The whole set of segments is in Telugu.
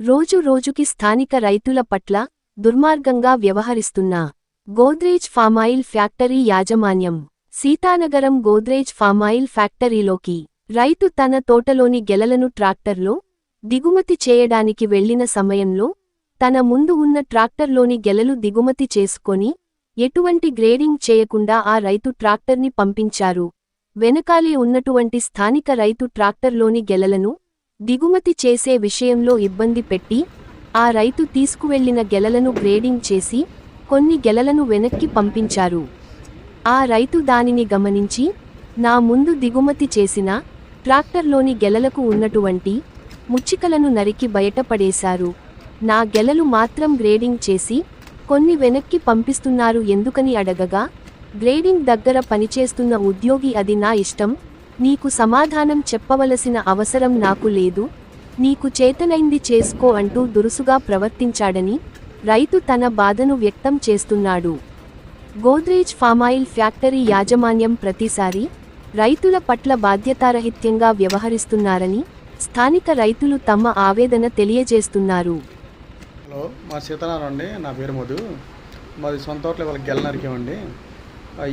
రోజు రోజుకి స్థానిక రైతుల పట్ల దుర్మార్గంగా వ్యవహరిస్తున్న గోద్రేజ్ ఫామాయిల్ ఫ్యాక్టరీ యాజమాన్యం సీతానగరం గోద్రేజ్ ఫామాయిల్ ఫ్యాక్టరీలోకి రైతు తన తోటలోని గెలలను ట్రాక్టర్లో దిగుమతి చేయడానికి వెళ్ళిన సమయంలో తన ముందు ఉన్న ట్రాక్టర్లోని గెలలు దిగుమతి చేసుకొని ఎటువంటి గ్రేడింగ్ చేయకుండా ఆ రైతు ట్రాక్టర్ని పంపించారు. వెనకాలే ఉన్నటువంటి స్థానిక రైతు ట్రాక్టర్లోని గెలలను దిగుమతి చేసే విషయంలో ఇబ్బంది పెట్టి ఆ రైతు తీసుకువెళ్ళిన గెలలను గ్రేడింగ్ చేసి కొన్ని గెలలను వెనక్కి పంపించారు. ఆ రైతు దానిని గమనించి నా ముందు దిగుమతి చేసిన ట్రాక్టర్లోని గెలలకు ఉన్నటువంటి ముచ్చికలను నరికి బయటపడేశారు. నా గెలలు మాత్రం గ్రేడింగ్ చేసి కొన్ని వెనక్కి పంపిస్తున్నారు ఎందుకని అడగగా గ్రేడింగ్ దగ్గర పనిచేస్తున్న ఉద్యోగి అది నా ఇష్టం నీకు సమాధానం చెప్పవలసిన అవసరం నాకు లేదు. నీకు చేతనైంది చేసుకో అంటూ దురుసుగా ప్రవర్తించాడని రైతు తన బాధను వ్యక్తం చేస్తున్నాడు. గోద్రేజ్ ఫామాయిల్ ఫ్యాక్టరీ యాజమాన్యం ప్రతిసారి రైతుల పట్ల బాధ్యతారహిత్యంగా వ్యవహరిస్తున్నారని స్థానిక రైతులు తమ ఆవేదన తెలియజేస్తున్నారు. హలో మా సీతారాం అండి. నా పేరు మధు. మాది సొంత వాళ్ళకి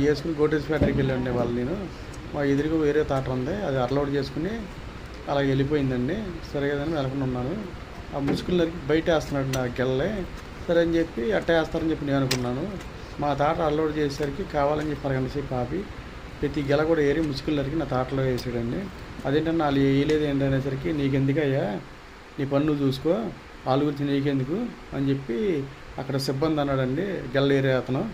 వేసుకుని గోడ్రేజ్ ఫ్యాక్టరీకి వెళ్ళండి వాళ్ళు నేను. మా ఎదురుగా వేరే తోట ఉంది. అది అన్లోడ్ చేసుకుని అలా వెళ్ళిపోయిందండి. సరే కదని వెళ్ళకుండా ఉన్నాను. ఆ ముసుగులకి బయట వేస్తున్నాడు నా గెల్లే. సరే అని చెప్పి అట్టే వేస్తారని చెప్పి నేను అనుకున్నాను. మా తాట అల్లోడ్ చేసేసరికి కావాలని చెప్పి అరగంట సేపు ఆపి ప్రతి గెల కూడా ఏరి ముసుగులరికి నా తాటలో వేసాడండి. అదేంటంటే వాళ్ళు వేయలేదు ఏంటి అనేసరికి నీకెందుకయ్యా? నీ పన్ను చూసుకో. వాళ్ళ గురించి నీకెందుకు? అని చెప్పి అక్కడ సిబ్బంది అన్నాడండి. గెల్ల ఏరే అతను.